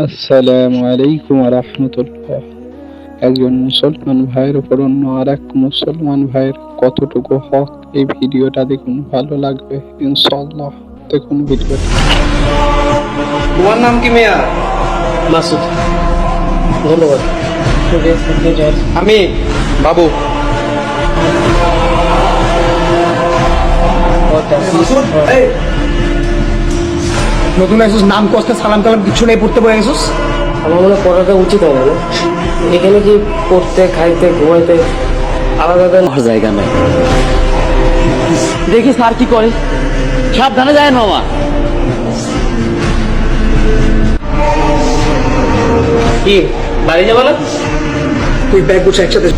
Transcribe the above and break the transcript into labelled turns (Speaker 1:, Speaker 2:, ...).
Speaker 1: আসসালামু আলাইকুম রহমতুল্লাহ। একজন মুসলমান ভাইয়ের উপর অন্য আর এক মুসলমান ভাইয়ের কতটুকু হক এই ভিডিওটা দেখুন ভালো লাগবে ইনশাল্লাহ দেখুন ভিডিওটা।
Speaker 2: তোমার নাম কি মেয়া?
Speaker 3: মাসুদ। ধন্যবাদ।
Speaker 2: আমি বাবু।
Speaker 4: নতুন আসিস নাম কষ্টে সালাম কালাম কিছু নেই পড়তে বলে গেছিস
Speaker 3: আমার মনে পড়াটা উচিত হবে না? এখানে কি পড়তে খাইতে ঘুমাইতে আলাদা আলাদা জায়গা নাই। দেখি স্যার কি করে। সাবধানে যায় মামা কি বাড়ি যাব না?
Speaker 4: তুই ব্যাগ গুছ একসাথে